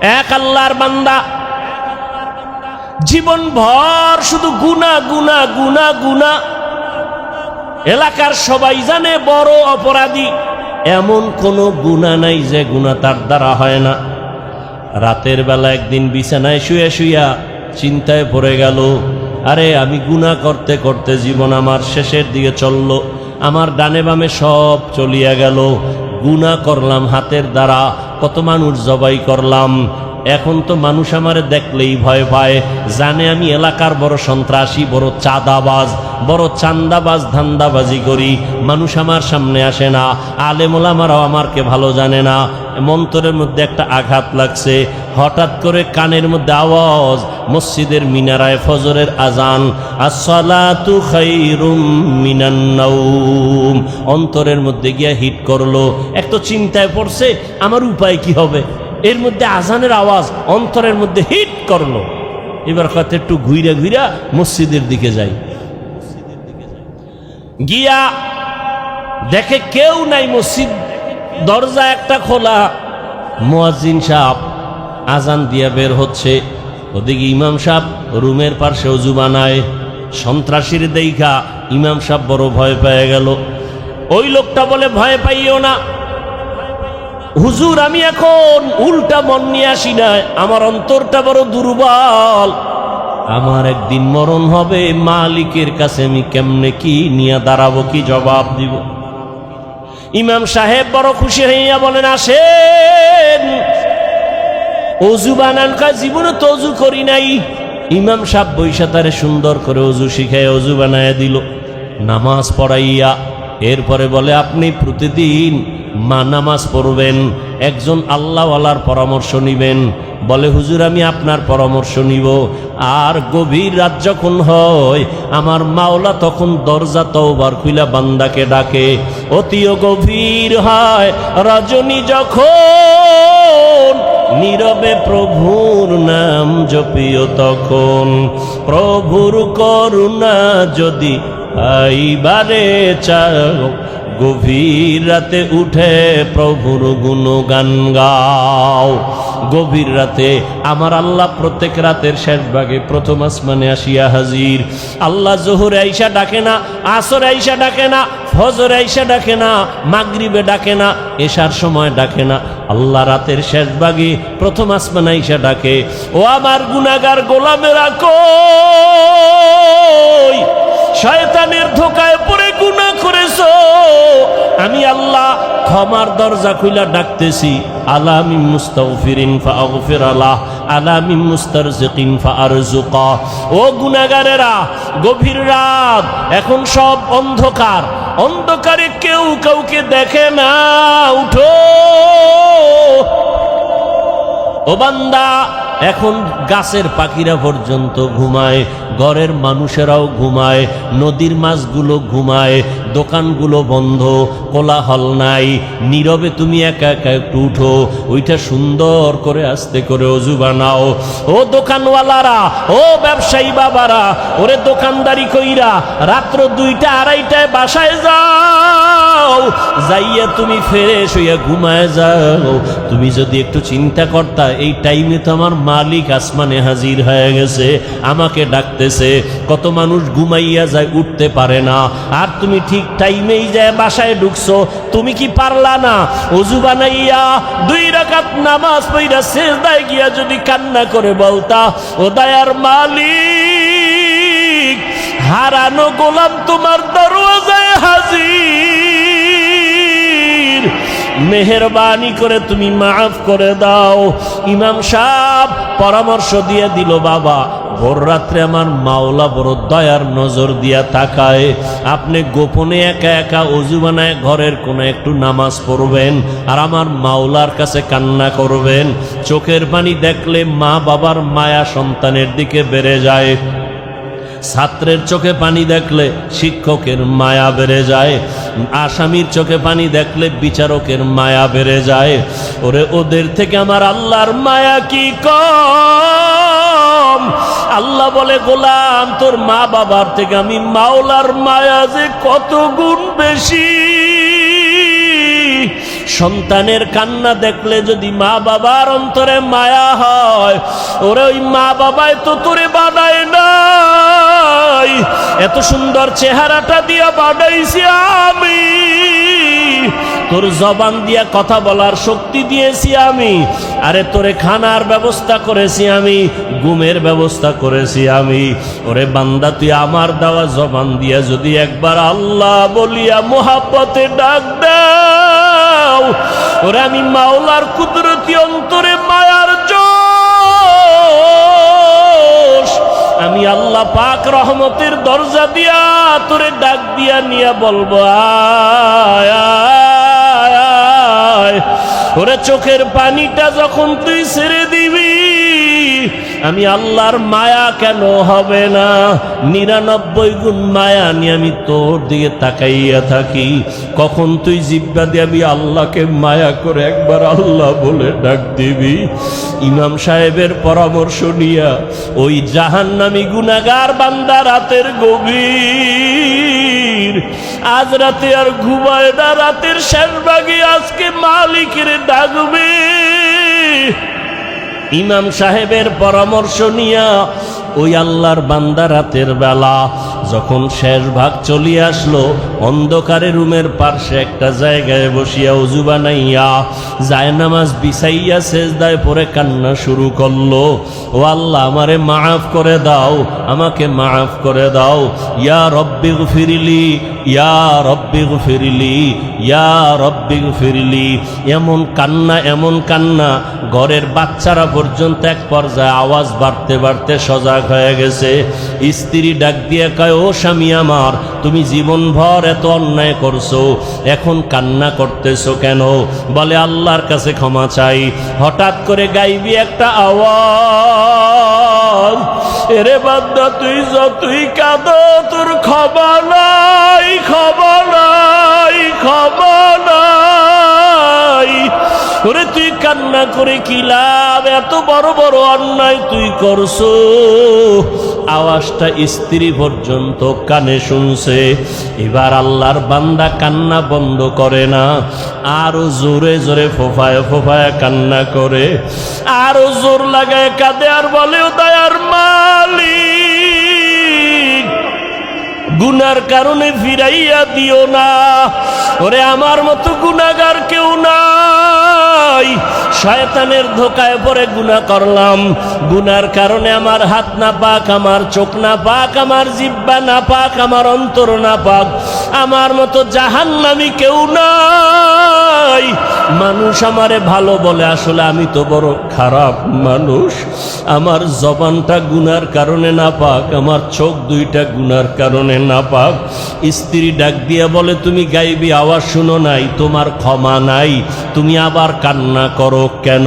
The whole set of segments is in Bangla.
এক আল্লাহর বান্দা। জীবন ভর শুধু গুনা গুনা গুনা গুনা এলাকার সবাই জানে বড় অপরাধী। এমন কোনো গুণা নাই যে গুণা তার দ্বারা হয় না। রাতের বেলা একদিন বিছানায় শুয়ে শুইয়া চিন্তায় পড়ে গেল, আরে, আমি গুণা করতে করতে জীবন আমার শেষের দিকে চলল। আমার ডানে বামে সব চলিয়া গেল। গুণা করলাম হাতের দ্বারা কত মানুষ জবাই করলাম। এখন তো মানুষ আমারে দেখলেই ভয় পায়। জানে আমি এলাকার বড় সন্ত্রাসী, বড় চাঁদাবাজ, বড় চান্দাবাজ ধান্দাবাজি করি। মানুষ আমার সামনে আসে না। আলেমোলামারাও আমারকে ভালো জানে না। মন্তরের মধ্যে একটা আঘাত লাগছে। হঠাৎ করে কানের মধ্যে আওয়াজ, মসজিদের মিনারায় ফজরের আজান, আসসালাতু খাইরুম মিনান নাউম অন্তরের মধ্যে গিয়া হিট করল। এক তো চিন্তায় পড়ছে, আমার উপায় কি হবে? এর মধ্যে আজানের আওয়াজ, অন্তরের মধ্যে হিট করল। এবার হয়তো একটু ঘুইরা ঘুইরা মসজিদের দিকে যাই। গিয়া দেখে কেউ নাই মসজিদ দরজা একটা খোলা। মুয়াজ্জিন সাহ আজান দিয়া বের হচ্ছে। ওদিকে ইমাম সাহ রুমের পাশে অজু বানায় সন্ত্রাসীর দেইখা ইমাম সাহ বড় ভয় পেয়ে গেল। ওই লোকটা বলে, ভয় পাইও না। হুজুর, আমি এখন উল্টা মন নিয়ে আসি না আমার অন্তরটা বড় দুর্বল। আমার একদিন মরণ হবে, মালিকের কাছে আমি কেমনে কি নিয়ে দাঁড়াবো, কি জবাব দিব? ইমাম সাহেব বড় খুশি হইয়া বলেন, আসেন। অজু বানান কা, জীবনে তো অজু করি নাই। ইমাম সাহেব বৈশা তারে সুন্দর করে অজু শিখায়, অজু বানায় দিল। নামাজ পড়াইয়া এরপরে বলে, আপনি প্রতিদিন মা নামাজ পড়বেন, একজন আল্লাহওয়ালার পরামর্শ নিবেন, বলে, হুজুর, আমি আপনার পরামর্শ নিব। আর গভীর রাত যখন হয়, আমার মাওলা তখন দরজা তওবার খুইলা বান্দাকে ডাকে। অতিও গভীর হয়, রজনী যখন নীরবে প্রভুর নাম জপিও তখন। প্রভুর করুণা যদি আইবারে চাও গভীর রাতে উঠে প্রভুর গুণগান গাও। গভীর রাতে আমার আল্লাহ প্রত্যেক রাতের শেষ ভাগে প্রথম আসমানে আসিয়া হাজির। আল্লাহ জোহর আইসা ডাকে না, আসর আইসা ডাকে না, ফজর আইসা ডাকে না, মাগরিবে ডাকে না, এশার সময় ডাকে না। আল্লাহ রাতের শেষ ভাগে প্রথম আসমান আইসা ডাকে, ও আমার গুনাগার গোলামেরা কই? শয়তানের ধোকায় পড়ে গুনাহ করেছ। আমি আল্লাহ ক্ষমার দরজা খুইলা ডাকতেছি। আলামি মুস্তাগফিরিন ফাগফির আলাহ আলামি মুস্তারজিকিন ফারজুকা ও গুনাহগারেরা, গভীর রাত, এখন সব অন্ধকার। অন্ধকারে কেউ কাউকে দেখে না, উঠো। ও বান্দা এখন গাছের পাখিরা পর্যন্ত ঘুমায়, ঘরের মানুষেরাও ঘুমায়, নদীর মাছগুলো ঘুমায়, দোকানগুলো বন্ধ, কোলাহল নাই, নীরবে তুমি একা একা একটু উঠো, ওইটা সুন্দর করে আস্তে করে অজু বানাও। ও দোকানওয়ালারা, ও ব্যবসায়ী বাবারা, ওরে দোকানদারি কইরা রাত্র দুইটা আড়াইটায় বাসায় যাও। যাইয়া তুমি ফ্রেশ হইয়া ঘুমায় যাও। তুমি যদি একটু চিন্তা করতা, এই টাইমে তো আমার মালিক আসমানে হাজির হয়ে গেছে, আমাকে ডাকতেছে, কত মানুষ ঘুমাইয়া যায়, উঠতে পারে না। আর তুমি ঠিক টাইমেই যায় বাসায় ঢুকছো, তুমি কি পারলা না? অজু বানাইয়া দুই রাকাত নামাজ পইরা শেষদায় গিয়া যদি কান্না করে বলতা, ও দায়ার মালিক, হারানো গোলাম তোমার দরওয়াজায় হাজির। মেহরবানি করে তুমি মাফ করে দাও। ইমাম সাহ পরামর্শ দিয়ে দিল, বাবা, ভোর রাত্রে আমার মাওলা বড় দয়ার নজর দিয়া তাকায়। আপনি গোপনে একা একা অজু বানায় ঘরের কোনো একটু নামাজ পড়বেন আর আমার মাওলার কাছে কান্না করবেন। চোখের পানি দেখলে মা বাবার মায়া সন্তানের দিকে বেড়ে যায়। ছাত্রের চোখে পানি দেখলে শিক্ষকের মায়া বেড়ে যায়। আসামির চোখে পানি দেখলে বিচারকের মায়া বেড়ে যায়। ওরে, ওদের থেকে আমার আল্লাহর মায়া কি কম? আল্লাহ বলে, গোলাম, তোর মা বাবার থেকে আমি মাওলার মায়া যে কত গুণ বেশি? সন্তানের কান্না দেখলে যদি মা বাবার অন্তরে মায়া হয়, ওরে, ওই মা বাবায় তো তোরে বানায় নাই। এত সুন্দর চেহারাটা দিয়া বানাইছি আমি। তোর জবান দিয়া কথা বলার শক্তি দিয়েছি আমি। আরে তোরে খানার ব্যবস্থা করেছি আমি, ঘুমের ব্যবস্থা করেছি আমি। ওরে বান্দা, তুই আমার দেওয়া জবান দিয়া যদি একবার আল্লাহ বলিয়া মোহাব্বতে ডাক দাও, ওরে আমি মাওলার কুদরতি অন্তরে মায়ার আমি আল্লাহ পাক রহমতের দরজা দিয়া তোরে ডাক দিয়া নিয়া বলব। ওরে চোখের পানিটা যখন তুই ছেড়ে দিবি আমি আল্লাহর মায়া কেন হবে না? নিরানব্বই গুণ মায়া নিয়ে আমি তোর দিকে তাকাইয়া থাকি। কখন তুই জিব্বা দিয়ে আমি আল্লাহকে মায়া করে একবার আল্লাহ বলে ডাক দিবি? ইমাম সাহেবের পরামর্শ নিয়া ওই জাহান্নামি গুনাগার বান্দা রাতের গভীর, আজ রাতে আর ঘুমায় না, রাতের শেষ ভাগে আজকে মালিকের ডাকবে। ইমাম সাহেবের পরামর্শ নিয়া ওই আল্লাহর বান্দা রাতের বেলা যখন শেষ ভাগ চলিয়ে আসলো, অন্ধকারে রুমের পার্শ্বে একটা জায়গায় বসিয়া উজু বানাইয়া যায় নামাজ বিছাইয়া শেষদায় পরে কান্না শুরু করল। ও আল্লাহ, আমারে মাফ করে দাও, আমাকে মাফ করে দাও। ইয়া রব্বি ফিরিলি ইয়া রব্বি ফিরিলি ইয়া রব্বি ফিরিলি এমন কান্না এমন কান্না, ঘরের বাচ্চারা পর্যন্ত এক পর্যায়ে আওয়াজ বাড়তে বাড়তে সজাগ হয়ে গেছে। স্ত্রী ডাক দিয়ে কয়, ও স্বামী আমার, তুমি জীবনভর এত অন্যায় করছ, এখন কান্না করতেছো কেন? বলে, আল্লাহর কাছে ক্ষমা চাই। হঠাৎ করে গাইবি একটা আওয়াজ, এরে বান্দা, তুই যতই কাঁদো, তোর ক্ষমা নাই ক্ষমা নাই ক্ষমা নাই। ওরে, তুই কান্না করে কি লাভ? এত বড় বড় অন্যায় তুই করছ। আওয়াজটা স্ত্রী পর্যন্ত কানে শুনছে। এবার আল্লাহর বান্দা কান্না বন্ধ করে না। আরও জোরে জোরে ফোফায় ফোফায় কান্না করে। আরও জোর লাগায় কাঁদে আর বলে, ও দয়ার মালিক! গুনার কারণে ফিরাইয়া দিও না। ওরে, আমার মতো গুনাগার কেউ নাই। শয়তানের ধোকায় পরে গুনা করলাম। গুনার কারণে আমার হাত না পাক, আমার চোখ না পাক, আমার জিব্বা না পাক, আমার অন্তর না পাক। আমার মতো জাহান্নামি কেউ নাই। মানুষ আমারে ভালো বলে, আসলে আমি তো বড় খারাপ মানুষ। আমার জবানটা গুনার কারণে না পাক, আমার চোখ দুইটা গুনার কারণে না পাক। স্ত্রী ডাক দিয়া বলে, তুমি গাইবি, আওয়াজ শুনো নাই, তোমার ক্ষমা নাই। তুমি আবার কান্না করো কেন?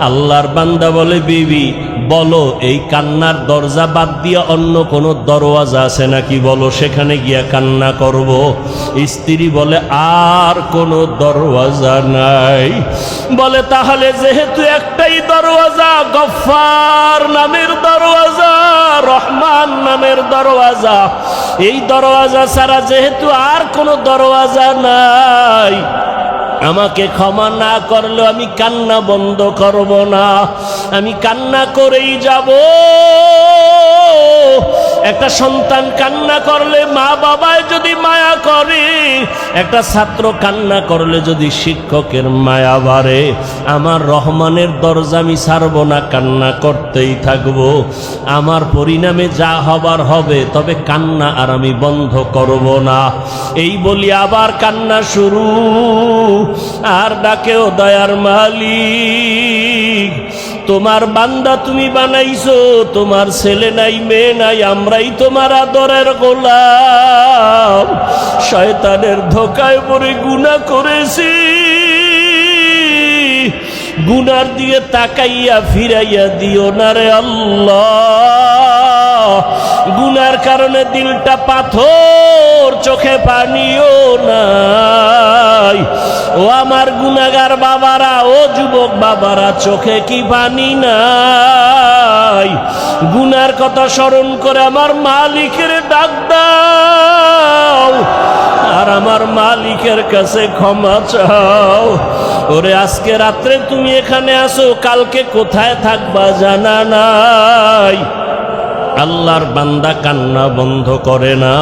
আল্লাহর বান্দা বলে, বিবি, বলো, এই কান্নার দরজা বাদ দিয়ে অন্য কোনো দরওয়াজা আছে নাকি? বলো, সেখানে গিয়া কান্না করব। স্ত্রী বলে, আর কোনো দরওয়াজা নাই। বলে, তাহলে যেহেতু একটাই দরওয়াজা গফার নামের দরওয়াজা, রহমান নামের দরওয়াজা, এই দরওয়াজা ছাড়া যেহেতু আর কোনো দরওয়াজা নাই। আমাকে ক্ষমা না করলেও আমি কান্না বন্ধ করব না। আমি কান্না করেই যাব। একটা সন্তান কান্না করলে মা বাবায় যদি মায়া করে, একটা ছাত্র কান্না করলে যদি শিক্ষকের মায়া বাড়ে, আমার রহমানের দরজা আমি ছাড়ব না, কান্না করতেই থাকব। আমার পরিণামে যা হবার হবে, তবে কান্না আর আমি বন্ধ করব না। এই বলি আবার কান্না শুরু। আর ডাকেও দয়ার মালিক। তোমার বান্দা তুমি বানাইছো, তোমার ছেলে নাই, মেয়ে নাই, আমরাই তোমার আদরের গোলাম। শয়তানের ধোকায় পড়ে গুণা করেছি। গুনার দিয়ে তাকাইয়া ফিরাইয়া দিও না রে আল্লাহ। গুনার কারণে দিলটা পাথর, চোখে পানিও নাই। ও আমার গুনাগার বাবারা, ও যুবক বাবারা, চোখে কি পানি নাই? গুনার কথা স্মরণ করে আমার মালিকের ডাক দাও। আর আমার মালিকের কাছে ক্ষমা চাও। ওরে, আজকে রাত্রে তুমি এখানে আসো, কালকে কোথায় থাকবা জানা নাই। আল্লাহর বান্দা কান্না বন্ধ করে না।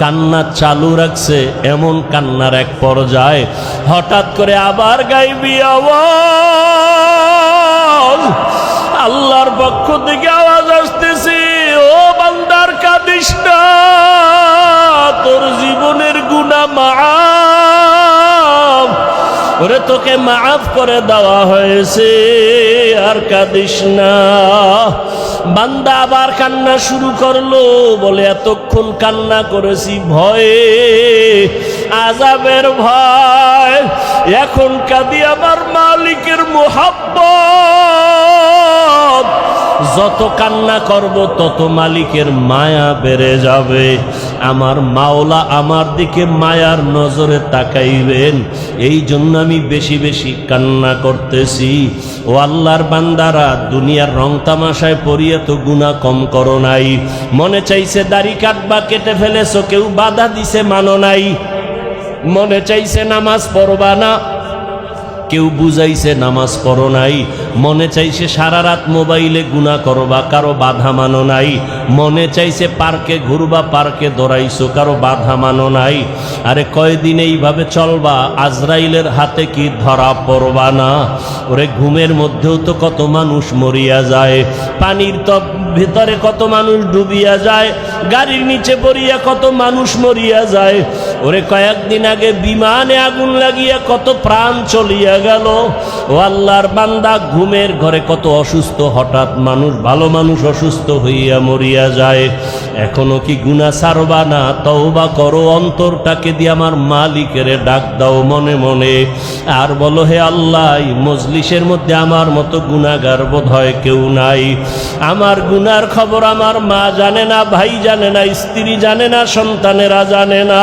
কান্না চালু রাখছে, এমন কান্নার এক পর্যায়ে হঠাৎ করে আবার গাইবি আওয়াজ। আল্লাহর পক্ষ থেকে আওয়াজ আসতেছে, ও বান্দার কাঁদিস তোর জীবনের গুণা মাফ। ওরে তোকে মাফ করে দেওয়া হয়েছে, আর কাঁদিস না। বান্দা আবার কান্না শুরু করল, বলে, এতক্ষণ কান্না করেছি, ভয়ে আজাবের ভয়। এখন কাঁদি আমার মালিকের মোহাব্বত। যত কান্না করব, তত মালিকের মায়া বেড়ে যাবে। আমার মাওলা আমার দিকে মায়ার নজরে তাকাইবেন। এই জন্য আমি বেশি বেশি কান্না করতেছি। ও আল্লাহর বান্দারা, দুনিয়ার রং তামাশায় পড়িয়ে তো গুণা কম করো নাই। মনে চাইছে দাড়ি কাটবা, কেটে ফেলেছো, কেউ বাধা দিছে, মানো নাই। মনে চাইছে নামাজ পড়বা না। কেউ বুঝাইছে নামাজ পড়ো নাই, মনে চাইছে সারা রাত মোবাইলে গুণা করবা, কারও বাধা মানো নাই। মনে চাইছে পার্কে ঘুরবা, পার্কে দৌড়াইছো, কারও বাধা মানো নাই। আরে কয়দিন এইভাবে চলবা? আজরাইলের হাতে কি ধরা পড়বা না? ওরে ঘুমের মধ্যেও তো কত মানুষ মরিয়া যায়। পানির তো ভিতরে কত মানুষ ডুবিয়া যায়। গাড়ির নিচে পড়িয়া কত মানুষ মরিয়া যায়। ওরে কয়েকদিন আগে বিমানে আগুন লাগিয়া কত প্রাণ চলিয়া গেল। ও আল্লাহর বান্দা, ঘুমের ঘরে কত অসুস্থ, হঠাৎ মানুষ, ভালো মানুষ অসুস্থ হইয়া মরিয়া যায়। এখনও কি গুণা সারবা না? তওবা করো, অন্তরটাকে দিয়ে আমার মালিকের ডাক দাও মনে মনে। আর বলো, হে আল্লাহ মজলিসের মধ্যে আমার মতো গুণাগার বোধ হয় কেউ নাই। আমার গুনার খবর আমার মা জানে না, ভাই জানে না, স্ত্রী জানে না, সন্তানেরা জানে না।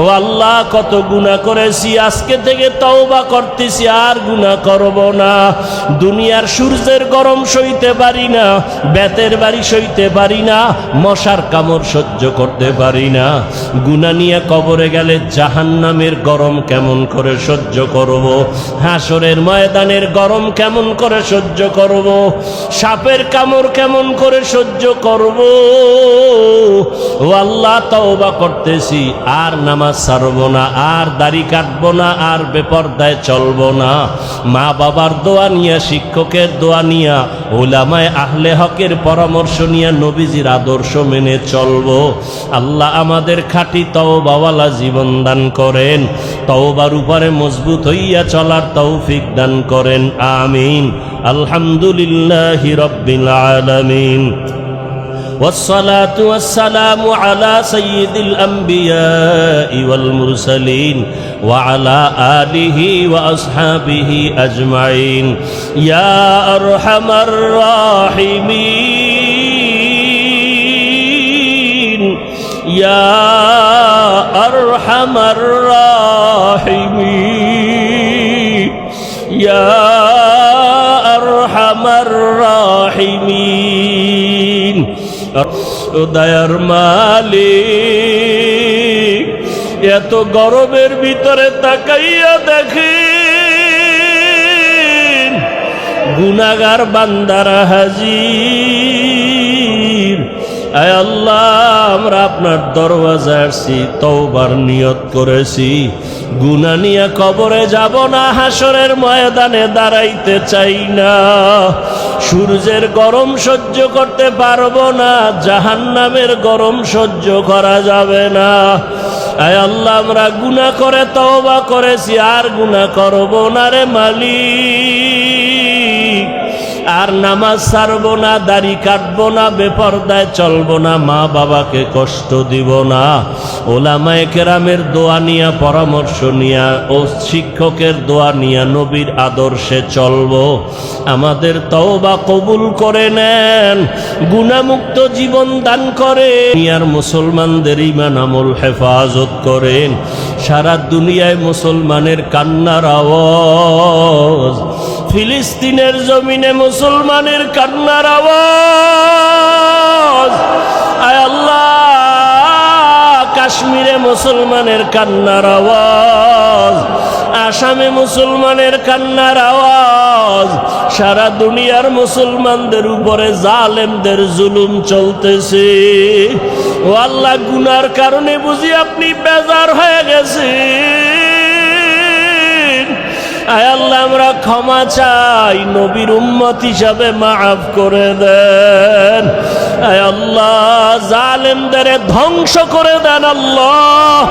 ও আল্লাহ, কত গুণা করেছি, আজকে থেকে তওবা করতেছি, আর গুণা করব না। দুনিয়ার সূর্যের গরম সইতে পারি না, বেতের বাড়ি সইতে পারি না মশার কামড় সহ্য করতে পারি না গুণা নিয়ে কবরে গেলে জাহান্নামের গরম কেমন করে সহ্য করব? হাসরের ময়দানের গরম কেমন করে সহ্য করব? সাপের কামড় কেমন করে সহ্য করব? ও আল্লাহ, তওবা করতেছি, আর নামাজ ছাড়ব না, আর দাড়ি কাটবো না, আর বেপরদায় চলবো না। মা বাবার দোয়া নিয়া, শিক্ষকের দোয়া নিয়া, ওলামায় আহলে হকের পরামর্শ নিয়া নবীজির আদর্শ মেনে চলবো আল্লাহ আমাদের খাঁটি তওবাওয়ালা জীবন দান করেন তওবার উপরে মজবুত হইয়া চলার তৌফিক দান করেন আমিন আলহামদুলিল্লাহ রব্বিল আলামিন والصلاة والسلام على سيد الأنبياء والمرسلين وعلى آله وأصحابه أجمعين يا أرحم الراحمين يا أرحم الراحمين يا أرحم الراحمين দয়ার মালিক এত গরমের ভিতরে তাকাইয়া দেখেন গুনাগার বান্দারা হাজির আয় আল্লাহ, আমরা আপনার দরওয়াজা আসছি নিয়ত করেছি। গুনা নিয়ে কবরে যাব না হাসরের ময়দানে দাঁড়াইতে চাই না। সূর্যের গরম সহ্য করতে পারব না, জাহান্নামের গরম সহ্য করা যাবে না। আয় আল্লাহ, আমরা গুনাহ করে তওবা করেছি, আর গুনাহ করব না রে মালিক। আর নামাজ ছাড়বো না, দাড়ি কাটবো না, বেপরদায় চলবো না, মা বাবাকে কষ্ট দিব না। ওলামায় কেরামের দোয়া নিয়া, পরামর্শ নিয়া ও শিক্ষকের দোয়া নিয়া নবীর আদর্শে চলব। আমাদের তওবা কবুল করে নেন গুণামুক্ত জীবন দান করে দুনিয়ার মুসলমানদের ইমান আমল হেফাজত করেন। সারা দুনিয়ায় মুসলমানের কান্নার আওয়াজ ফিলিস্তিনের জমিনে মুসলমানের কান্নার আওয়াজ। আয় আল্লাহ, কাশ্মীরে মুসলমানের কান্নার আওয়াজ। আসামে মুসলমানের কান্নার আওয়াজ। সারা দুনিয়ার মুসলমানদের উপরে জালেমদের জুলুম চলতেছে। ও আল্লাহ, গুনার কারণে বুঝি আপনি বেজার হয়ে গেছেন। আয় আল্লাহ, আমরা ক্ষমা চাই, নবীর উম্মত হিসাবে মাফ করে দেন। আয় আল্লাহ, জালেমদের ধ্বংস করে দেন আল্লাহ।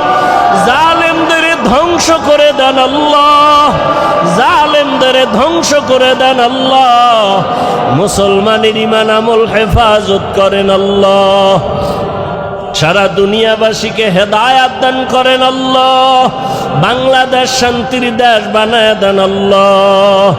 জালেমদের ধ্বংস করে দেন আল্লাহ। জালেমদের ধ্বংস করে দেন আল্লাহ। মুসলমানের ইমান আমল হেফাজত করেন আল্লাহ। সারা দুনিয়াবাসীকে হেদায়াত দান করেন আল্লাহ। বাংলাদেশ শান্তির দেশ বানায় দেন আল্লাহ।